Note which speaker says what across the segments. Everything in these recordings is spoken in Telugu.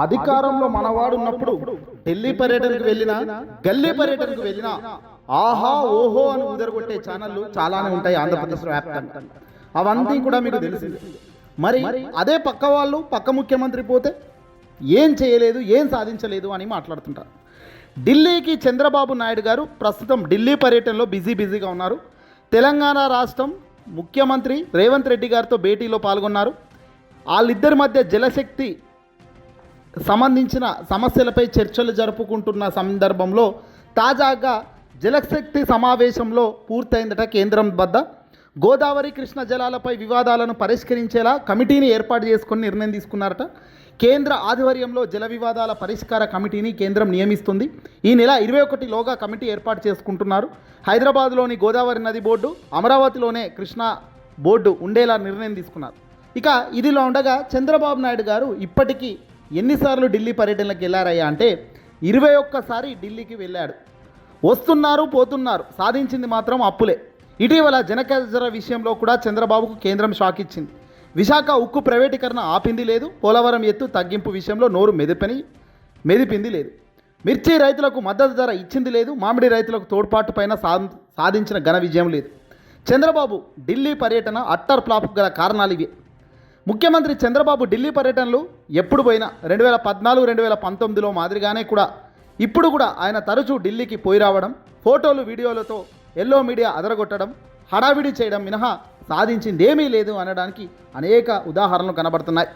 Speaker 1: అధికారంలో మనవాడు ఉన్నప్పుడు ఢిల్లీ పర్యటనకు వెళ్ళినా గల్లీ పర్యటనకు వెళ్ళినా ఆహా ఓహో అని ఉదరగొట్టే ఛానళ్ళు చాలానే ఉంటాయి ఆంధ్రప్రదేశ్ వ్యాప్తంగా. అవన్నీ కూడా మీకు తెలిసింది. మరి అదే పక్క వాళ్ళు పక్క ముఖ్యమంత్రి పోతే ఏం చేయలేదు ఏం సాధించలేదు అని మాట్లాడుతుంటారు. ఢిల్లీకి చంద్రబాబు నాయుడు గారు ప్రస్తుతం ఢిల్లీ పర్యటనలో బిజీ బిజీగా ఉన్నారు. తెలంగాణ రాష్ట్రం ముఖ్యమంత్రి రేవంత్ రెడ్డి గారితో భేటీలో పాల్గొన్నారు. వాళ్ళిద్దరి మధ్య జలశక్తి సంబంధించిన సమస్యలపై చర్చలు జరుపుకుంటున్న సందర్భంలో తాజాగా జలశక్తి సమావేశంలో పూర్తయిందట కేంద్రం వద్ద. గోదావరి కృష్ణ జలాలపై వివాదాలను పరిష్కరించేలా కమిటీని ఏర్పాటు చేసుకుని నిర్ణయం తీసుకున్నారట. కేంద్ర ఆధ్వర్యంలో జల వివాదాల పరిష్కార కమిటీని కేంద్రం నియమిస్తుంది. ఈ నెల ఇరవై ఒకటిలోగా కమిటీ ఏర్పాటు చేసుకుంటున్నారు. హైదరాబాద్లోని గోదావరి నది బోర్డు అమరావతిలోనే కృష్ణా బోర్డు ఉండేలా నిర్ణయం తీసుకున్నారు. ఇక ఇదిలో ఉండగా చంద్రబాబు నాయుడు గారు ఇప్పటికీ ఎన్నిసార్లు ఢిల్లీ పర్యటనలకు వెళ్ళారయ్యా అంటే ఇరవై ఒక్కసారి ఢిల్లీకి వెళ్ళాడు. వస్తున్నారు పోతున్నారు. సాధించింది మాత్రం అప్పులే. ఇటీవల జనకజర విషయంలో కూడా చంద్రబాబుకు కేంద్రం షాక్ ఇచ్చింది. విశాఖ ఉక్కు ప్రైవేటీకరణ ఆపింది లేదు. పోలవరం ఎత్తు తగ్గింపు విషయంలో నోరు మెదిపని మెదిపింది లేదు. మిర్చి రైతులకు మద్దతు ధర ఇచ్చింది లేదు. మామిడి రైతులకు తోడ్పాటు పైన సాధ సాధించిన ఘన విజయం లేదు. చంద్రబాబు ఢిల్లీ పర్యటన అట్టర్ ఫ్లాప్ గల కారణాలు ఇవి. ముఖ్యమంత్రి చంద్రబాబు ఢిల్లీ పర్యటనలు ఎప్పుడు పోయినా రెండు వేల పద్నాలుగు రెండు వేల పంతొమ్మిదిలో మాదిరిగానే కూడా. ఇప్పుడు కూడా ఆయన తరచూ ఢిల్లీకి పోయి రావడం ఫోటోలు వీడియోలతో ఎల్లో మీడియా అదరగొట్టడం హడావిడి చేయడం మినహా సాధించిందేమీ లేదు అనడానికి అనేక ఉదాహరణలు కనబడుతున్నాయి.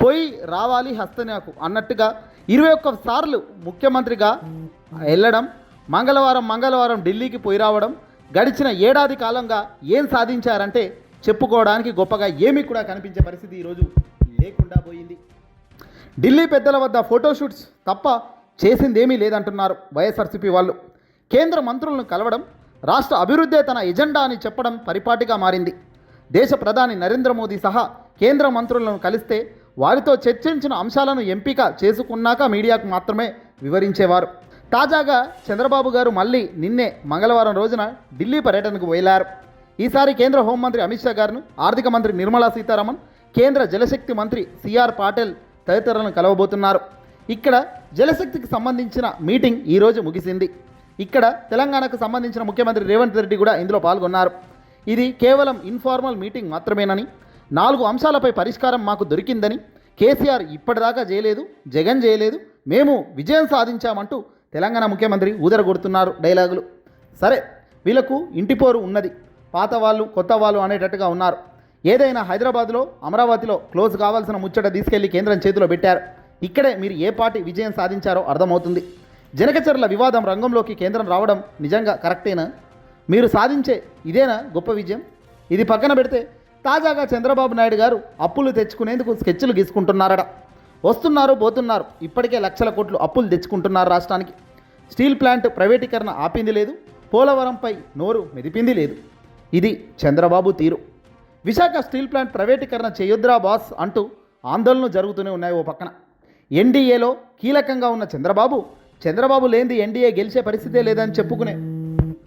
Speaker 1: పోయి రావాలి హస్తనాకు అన్నట్టుగా ఇరవై ఒక్క సార్లు ముఖ్యమంత్రిగా వెళ్ళడం మంగళవారం మంగళవారం ఢిల్లీకి పోయి రావడం గడిచిన ఏడాది కాలంగా ఏం సాధించారంటే చెప్పుకోవడానికి గొప్పగా ఏమీ కూడా కనిపించే పరిస్థితి ఈరోజు లేకుండా పోయింది. ఢిల్లీ పెద్దల వద్ద ఫోటోషూట్స్ తప్ప చేసిందేమీ లేదంటున్నారు వైఎస్ఆర్సీపీ వాళ్ళు. కేంద్ర మంత్రులను కలవడం రాష్ట్ర అభివృద్ధే తన ఎజెండా అని చెప్పడం పరిపాటిగా మారింది. దేశ ప్రధాని నరేంద్ర మోదీ సహా కేంద్ర మంత్రులను కలిస్తే వారితో చర్చించిన అంశాలను ఎంపిక చేసుకున్నాక మీడియాకు మాత్రమే వివరించేవారు. తాజాగా చంద్రబాబు గారు మళ్ళీ నిన్నే మంగళవారం రోజున ఢిల్లీ పర్యటనకు వెళ్ళారు ఈసారి కేంద్ర హోంమంత్రి అమిత్ షా గారిను ఆర్థిక మంత్రి నిర్మలా సీతారామన్ కేంద్ర జలశక్తి మంత్రి సిఆర్ పాటిల్ తదితరులను కలవబోతున్నారు. ఇక్కడ జలశక్తికి సంబంధించిన మీటింగ్ ఈరోజు ముగిసింది. ఇక్కడ తెలంగాణకు సంబంధించిన ముఖ్యమంత్రి రేవంత్ రెడ్డి కూడా ఇందులో పాల్గొన్నారు. ఇది కేవలం ఇన్ఫార్మల్ మీటింగ్ మాత్రమేనని నాలుగు అంశాలపై పరిష్కారం మాకు దొరికిందని కేసీఆర్ ఇప్పటిదాకా చేయలేదు జగన్ చేయలేదు మేము విజయం సాధించామంటూ తెలంగాణ ముఖ్యమంత్రి ఊదరగొడుతున్నారు డైలాగులు. సరే వీళ్ళకు ఇంటిపోరు ఉన్నది. పాత వాళ్ళు కొత్త వాళ్ళు అనేటట్టుగా ఉన్నారు. ఏదైనా హైదరాబాద్లో అమరావతిలో క్లోజ్ కావాల్సిన ముచ్చట తీసుకెళ్ళి కేంద్రం చేతిలో పెట్టారు. ఇక్కడే మీరు ఏ పార్టీ విజయం సాధించారో అర్థమవుతుంది. జనకచర్ల వివాదం రంగంలోకి కేంద్రం రావడం నిజంగా కరెక్టేనా? మీరు సాధించే ఇదేనా గొప్ప విజయం? ఇది పక్కన పెడితే తాజాగా చంద్రబాబు నాయుడు గారు అప్పులు తెచ్చుకునేందుకు స్కెచ్లు గీసుకుంటున్నారట. వస్తున్నారు పోతున్నారు. ఇప్పటికే లక్షల కోట్లు అప్పులు తెచ్చుకుంటున్నారు రాష్ట్రానికి. స్టీల్ ప్లాంట్ ప్రైవేటీకరణ ఆపింది లేదు. పోలవరంపై నోరు మెదిపింది లేదు. ఇది చంద్రబాబు తీరు. విశాఖ స్టీల్ ప్లాంట్ ప్రైవేటీకరణ చేయొద్దురా బాస్ అంటూ ఆందోళనలు జరుగుతూనే ఉన్నాయి ఓ పక్కన. ఎన్డీఏలో కీలకంగా ఉన్న చంద్రబాబు చంద్రబాబు లేనిది ఎన్డీఏ గెలిచే పరిస్థితే లేదని చెప్పుకునే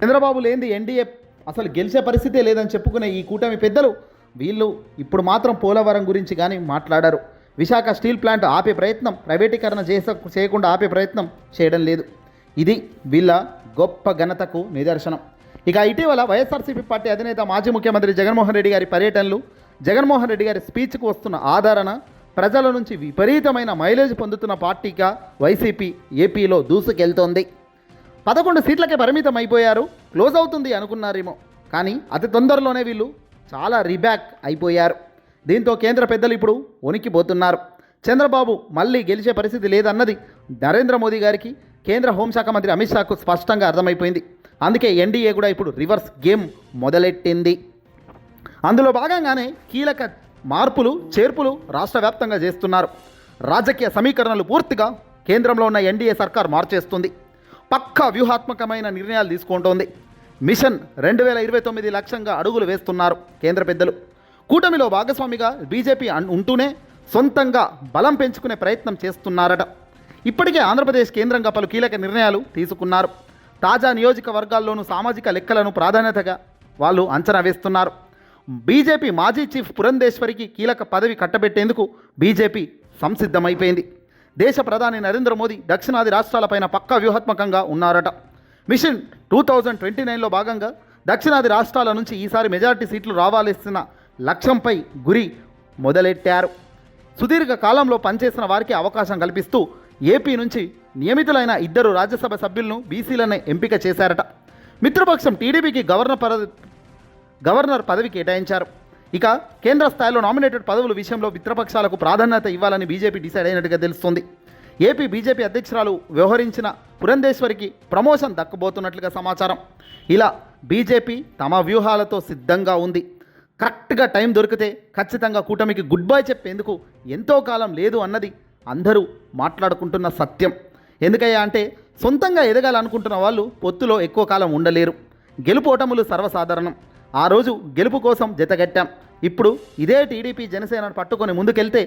Speaker 1: చంద్రబాబు లేనిది ఎన్డీఏ అసలు గెలిచే పరిస్థితే లేదని చెప్పుకునే ఈ కూటమి పెద్దలు వీళ్ళు ఇప్పుడు మాత్రం పోలవరం గురించి కానీ మాట్లాడారు. విశాఖ స్టీల్ ప్లాంట్ ఆపే ప్రయత్నం ప్రైవేటీకరణ చేస చేయకుండా ఆపే ప్రయత్నం చేయడం లేదు. ఇది వీళ్ళ గొప్ప ఘనతకు నిదర్శనం. ఇక ఇటీవల వైఎస్ఆర్సీపీ పార్టీ అధినేత మాజీ ముఖ్యమంత్రి జగన్మోహన్ రెడ్డి గారి పర్యటనలు జగన్మోహన్ రెడ్డి గారి స్పీచ్కు వస్తున్న ఆదరణ ప్రజల నుంచి విపరీతమైన మైలేజ్ పొందుతున్న పార్టీగా వైసీపీ ఏపీలో దూసుకెళ్తోంది. పదకొండు సీట్లకే పరిమితం అయిపోయారు క్లోజ్ అవుతుంది అనుకున్నారేమో. కానీ అతి తొందరలోనే వీళ్ళు చాలా రీబ్యాక్ అయిపోయారు. దీంతో కేంద్ర పెద్దలు ఇప్పుడు వణికిపోతున్నారు. చంద్రబాబు మళ్ళీ గెలిచే పరిస్థితి లేదన్నది నరేంద్ర మోదీ గారికి కేంద్ర హోంశాఖ మంత్రి అమిత్ షాకు స్పష్టంగా అర్థమైపోయింది. అందుకే ఎన్డీఏ కూడా ఇప్పుడు రివర్స్ గేమ్ మొదలెట్టింది. అందులో భాగంగానే కీలక మార్పులు చేర్పులు రాష్ట్ర వ్యాప్తంగా చేస్తున్నారు. రాజకీయ సమీకరణలు పూర్తిగా కేంద్రంలో ఉన్న ఎన్డీఏ సర్కార్ మార్చేస్తుంది. పక్కా వ్యూహాత్మకమైన నిర్ణయాలు తీసుకుంటోంది. మిషన్ రెండు వేల ఇరవై తొమ్మిది లక్ష్యంగా అడుగులు వేస్తున్నారు కేంద్ర పెద్దలు. కూటమిలో భాగస్వామిగా బీజేపీ ఉంటూనే సొంతంగా బలం పెంచుకునే ప్రయత్నం చేస్తున్నారట. ఇప్పటికే ఆంధ్రప్రదేశ్ కేంద్రంగా పలు కీలక నిర్ణయాలు తీసుకున్నారు. తాజా నియోజకవర్గాల్లోనూ సామాజిక లెక్కలను ప్రాధాన్యతగా వాళ్ళు అంచనా వేస్తున్నారు. బీజేపీ మాజీ చీఫ్ పురంధేశ్వరికి కీలక పదవి కట్టబెట్టేందుకు బీజేపీ సంసిద్ధమైపోయింది. దేశ ప్రధాని నరేంద్ర మోదీ దక్షిణాది రాష్ట్రాలపైన పక్కా వ్యూహాత్మకంగా ఉన్నారట. మిషన్ టూ థౌజండ్ ట్వంటీ నైన్లో భాగంగా దక్షిణాది రాష్ట్రాల నుంచి ఈసారి మెజారిటీ సీట్లు రావాల్సిన లక్ష్యంపై గురి మొదలెట్టారు. సుదీర్ఘ కాలంలో పనిచేసిన వారికి అవకాశం కల్పిస్తూ ఏపీ నుంచి నియమితులైన ఇద్దరు రాజ్యసభ సభ్యులను బీసీలనే ఎంపిక చేశారట. మిత్రపక్షం టీడీపీకి గవర్నర్ పద గవర్నర్ పదవి కేటాయించారు. ఇక కేంద్ర స్థాయిలో నామినేటెడ్ పదవుల విషయంలో మిత్రపక్షాలకు ప్రాధాన్యత ఇవ్వాలని బీజేపీ డిసైడ్ అయినట్టుగా తెలుస్తోంది. ఏపీ బీజేపీ అధ్యక్షురాలు వ్యవహరించిన పురంధేశ్వరికి ప్రమోషన్ దక్కబోతున్నట్లుగా సమాచారం. ఇలా బీజేపీ తమ వ్యూహాలతో సిద్ధంగా ఉంది. కరెక్ట్గా టైం దొరికితే ఖచ్చితంగా కూటమికి గుడ్ బై చెప్పేందుకు ఎంతో కాలం లేదు అన్నది అందరూ మాట్లాడుకుంటున్న సత్యం. ఎందుకయ్యా అంటే సొంతంగా ఎదగాలనుకుంటున్న వాళ్ళు పొత్తులో ఎక్కువ కాలం ఉండలేరు. గెలుపోటములు సర్వసాధారణం. ఆ రోజు గెలుపు కోసం జతగట్టాం ఇప్పుడు ఇదే టీడీపీ జనసేనను పట్టుకొని ముందుకెళ్తే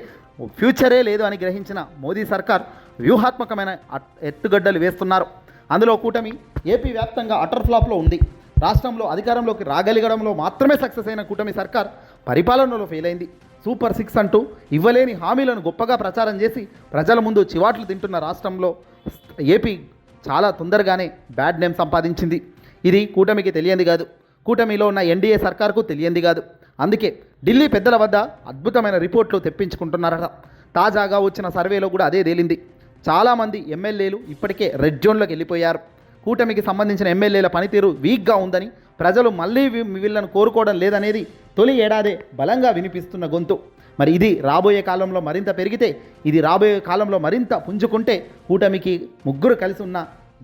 Speaker 1: ఫ్యూచరే లేదు అని గ్రహించిన మోదీ సర్కార్ వ్యూహాత్మకమైన ఎట్టుగడ్డలు ఎత్తుగడ్డలు వేస్తున్నారు. అందులో కూటమి ఏపీ వ్యాప్తంగా అటర్ ఫ్లాప్లో ఉంది. రాష్ట్రంలో అధికారంలోకి రాగలిగడంలో మాత్రమే సక్సెస్ అయిన కూటమి సర్కార్ పరిపాలనలో ఫెయిల్ అయింది. సూపర్ సిక్స్ అంటూ ఇవ్వలేని హామీలను గొప్పగా ప్రచారం చేసి ప్రజల ముందు చివాట్లు తింటున్న రాష్ట్రంలో ఏపీ చాలా తొందరగానే బ్యాడ్ నేమ్ సంపాదించింది. ఇది కూటమికి తెలియంది కాదు. కూటమిలో ఉన్న ఎన్డీఏ సర్కార్కు తెలియంది కాదు. అందుకే ఢిల్లీ పెద్దల వద్ద అద్భుతమైన రిపోర్ట్లు తెప్పించుకుంటున్నారట. తాజాగా వచ్చిన సర్వేలో కూడా అదే తేలింది. చాలామంది ఎమ్మెల్యేలు ఇప్పటికే రెడ్ జోన్లోకి వెళ్ళిపోయారు. కూటమికి సంబంధించిన ఎమ్మెల్యేల పనితీరు వీక్గా ఉందని ప్రజలు మళ్ళీ వీళ్ళను కోరుకోవడం లేదనేది తొలి ఏడాదే బలంగా వినిపిస్తున్న గొంతు. మరి ఇది రాబోయే కాలంలో మరింత పెరిగితే ఇది రాబోయే కాలంలో మరింత పుంజుకుంటే కూటమికి ముగ్గురు కలిసి ఉన్న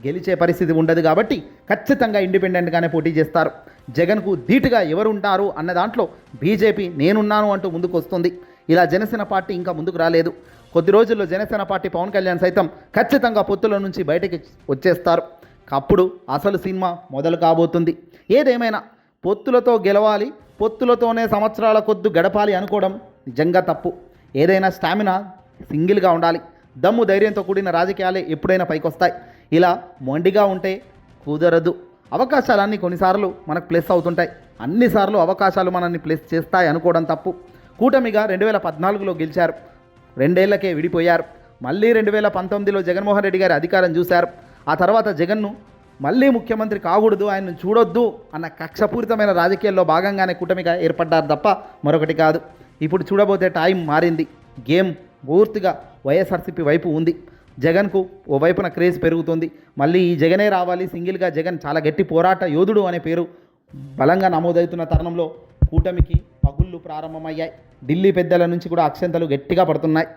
Speaker 1: గెలిచే పరిస్థితి ఉండదు కాబట్టి ఖచ్చితంగా ఇండిపెండెంట్గానే పోటీ చేస్తారు. జగన్కు ధీటుగా ఎవరు ఉంటారు అన్న దాంట్లో బీజేపీ నేనున్నాను అంటూ ముందుకు వస్తుంది ఇలా జనసేన పార్టీ ఇంకా ముందుకు రాలేదు. కొద్ది రోజుల్లో జనసేన పార్టీ పవన్ కళ్యాణ్ సైతం ఖచ్చితంగా పొత్తుల నుంచి బయటకి వచ్చేస్తారు. అప్పుడు అసలు సినిమా మొదలు కాబోతుంది. ఏదేమైనా పొత్తులతో గెలవాలి పొత్తులతోనే సంవత్సరాల కొద్దు గడపాలి అనుకోవడం నిజంగా తప్పు. ఏదైనా స్టామినా సింగిల్గా ఉండాలి. దమ్ము ధైర్యంతో కూడిన రాజకీయాలే ఎప్పుడైనా పైకొస్తాయి. ఇలా మొండిగా ఉంటే కుదరదు. అవకాశాలన్నీ కొన్నిసార్లు మనకు ప్లస్ అవుతుంటాయి. అన్నిసార్లు అవకాశాలు మనల్ని ప్లస్ చేస్తాయి అనుకోవడం తప్పు. కూటమిగా రెండు వేల పద్నాలుగులో గెలిచారు. రెండేళ్ళకే విడిపోయారు. మళ్ళీ రెండు వేల పంతొమ్మిదిలో జగన్మోహన్ రెడ్డి గారి అధికారం చూశారు. ఆ తర్వాత జగన్ను మళ్ళీ ముఖ్యమంత్రి కాకూడదు ఆయన్ను చూడొద్దు అన్న కక్షపూరితమైన రాజకీయాల్లో భాగంగానే కూటమిగా ఏర్పడ్డారు తప్ప మరొకటి కాదు. ఇప్పుడు చూడబోతే టైం మారింది. గేమ్ పూర్తిగా వైఎస్ఆర్సీపీ వైపు ఉంది. జగన్కు ఓ వైపున క్రేజ్ పెరుగుతుంది. మళ్ళీ ఈ జగనే రావాలి సింగిల్గా జగన్ చాలా గట్టి పోరాట యోధుడు అనే పేరు బలంగా నమోదవుతున్న తరుణంలో కూటమికి పగుళ్ళు ప్రారంభమయ్యాయి. ఢిల్లీ పెద్దల నుంచి కూడా అక్షంతలు గట్టిగా పడుతున్నాయి.